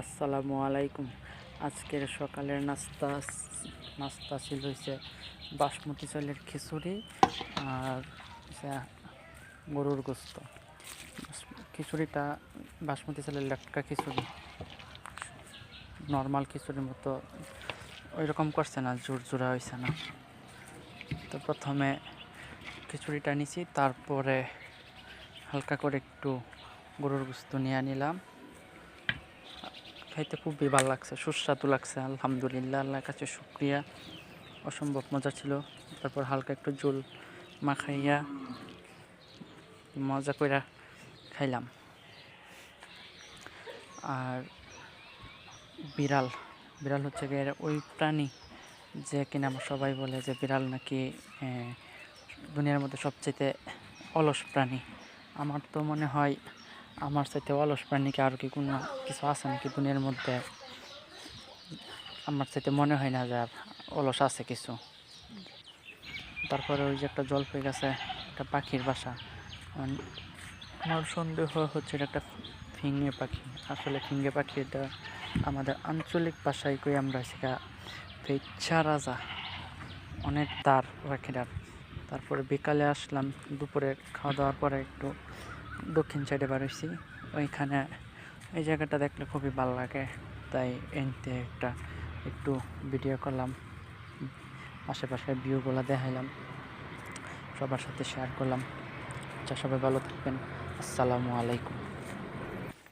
আসসালামু আলাইকুম। আজকের সকালের নাস্তা নাস্তা ছিল হচ্ছে বাসমতি চালের খিচুড়ি আর গরুর গোস্ত। খিচুড়িটা বাসমতি চালের লেটকা খিচুড়ি। নর্মাল খিচুড়ির মতো ওই রকম করছে না জোর হয়েছে না। তো প্রথমে খিচুড়িটা নিছি, তারপরে হালকা করে একটু গরুর গোস্ত নিয়ে নিলাম। খাইতে খুবই ভালো লাগছে, সুস্বাদু লাগছে, আলহামদুলিল্লাহ, আল্লাহর কাছে শুক্রিয়া। অসম্ভব মজা ছিল, তারপর হালকা একটু জল মাখাইয়া মজা কইরা খাইলাম। আর বিড়াল বিড়াল হচ্ছে গিয়ে ওই প্রাণী যে কিনা আমার সবাই বলে যে বিড়াল নাকি দুনিয়ার মধ্যে সবচেয়ে অলস প্রাণী। আমার তো মনে হয় আমার সাথে অলস প্রাণী কি আর কি কোনো কিছু আছে নাকি দুনিয়ার মধ্যে? আমার সাথে মনে হয় না যে অলস আছে কিছু। তারপরে ওই যে একটা জল পেয়ে গেছে একটা পাখির বাসা। আমার সন্দেহ হচ্ছে এটা একটা ফিঙ্গে পাখি। আসলে ফিঙ্গে পাখি এটা আমাদের আঞ্চলিক ভাষায় কই আমরা সেটা ফেচ্ছা রাজা। অনেক তার পাখিটার তারপরে বিকালে আসলাম, দুপুরে খাওয়া দাওয়ার পরে একটু দক্ষিণ সাইডে বার হয়েছি ওইখানে এই জায়গাটা দেখলে খুবই ভালো লাগে। তাই এনতে একটা একটু ভিডিও করলাম। আশেপাশের ভিউগুলো দেখাইলাম। সবার সাথে শেয়ার করলাম। আচ্ছা সবাই ভালো থাকবেন। আসসালামু আলাইকুম।